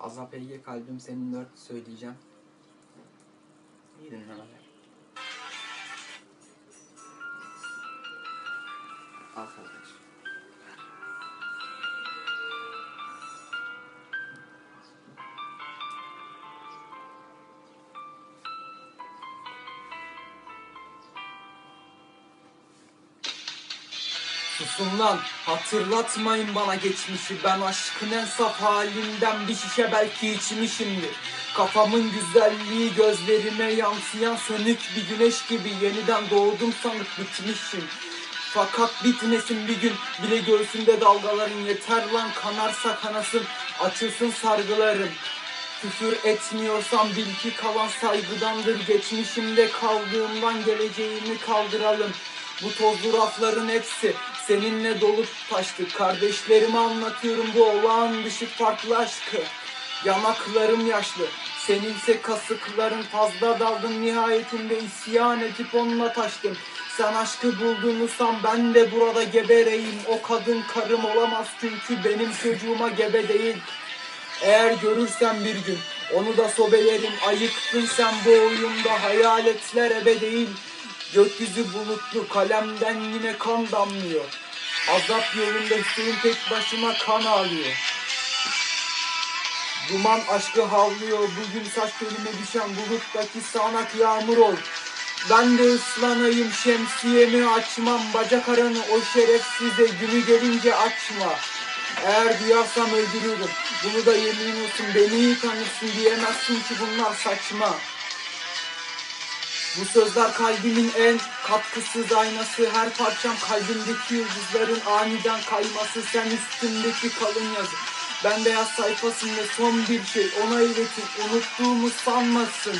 Azap Ege kalbim senin dört söyleyeceğim. İyi dinlemeler. Al kardeş. Susun lan hatırlatmayın bana geçmişi. Ben aşkın en saf halinden bir şişe belki içmişimdir. Kafamın güzelliği gözlerime yansıyan sönük bir güneş gibi Yeniden doğdum sanıp bitmişim. Fakat bitmesin bir gün bile göğsümde dalgaların yeter lan. Kanarsa kanasın açılsın sargılarım. Küfür etmiyorsam bil ki kalan saygıdandır. Geçmişimde kaldığımdan geleceğimi kaldıralım Bu tozlu rafların hepsi seninle dolup taştı. Kardeşlerime anlatıyorum bu olağan dışı farklı aşkı. Yanaklarım yaşlı Seninse kasıkların fazla daldım. Nihayetinde isyan edip onunla taştım. Sen aşkı bulduğunu san ben de burada gebereyim. O kadın karım olamaz çünkü benim çocuğuma gebe değil. Eğer görürsem bir gün onu da sobelerim. Ayıktın sen bu oyunda hayaletler ebe değil Gökyüzü bulutlu kalemden yine kan damlıyor. Azap yolunda Hüseyin tek başıma kan ağlıyor Duman aşkı havlıyor bugün saç telime düşen buluttaki sağanak yağmur ol. Ben de ıslanayım şemsiyemi açmam Bacak aranı o şerefsize günü gelince açma. Eğer duyarsam öldürürüm Bunu da yemin olsun beni iyi tanırsın diyemezsin ki bunlar saçma bu sözler kalbimin en katkısız aynası. Her parçam kalbimdeki yıldızların aniden kayması. Sen üstümdeki kalın yazı Ben beyaz sayfasında son bir şey. Ona iletin Unuttuğumu sanmasın.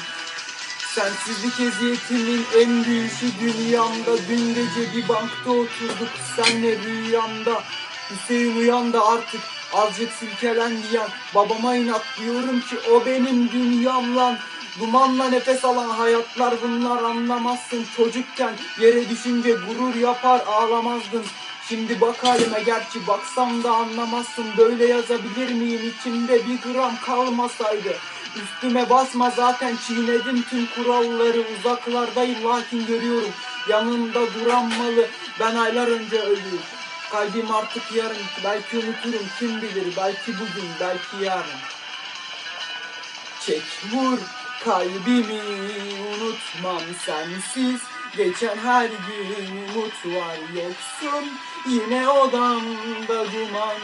Sensizlik eziyetimin en büyüğü dünyamda. Dün gece bir bankta oturduk senle rüyamda. Hüseyin uyan artık azıcık silkelen diyen Babama inat diyorum ki o benim dünyam lan Dumanla nefes alan hayatlar bunlar anlamazsın. Çocukken yere düşünce gurur yapar ağlamazdın. Şimdi bak halime gerçi baksam da anlamazsın. Böyle yazabilir miyim? İçimde bir gram kalmasaydı. Üstüme basma zaten çiğnedim tüm kuralları. Uzaklardayım lakin görüyorum. Yanında duran malı. Ben aylar önce öldüm Kalbim artık yarın. Belki unuturum kim bilir? Belki bugün belki yarın. Çek vur kalbimi unutmam sensiz. Geçen her gün umut var yoksun. Yine odamda duman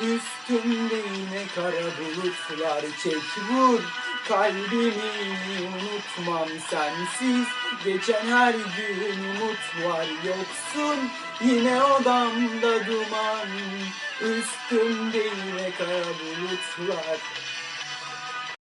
Üstümde yine kara bulutlar Çek vur kalbimi unutmam sensiz. Geçen her gün umut var yoksun. Yine odamda duman Üstümde yine kara bulutlar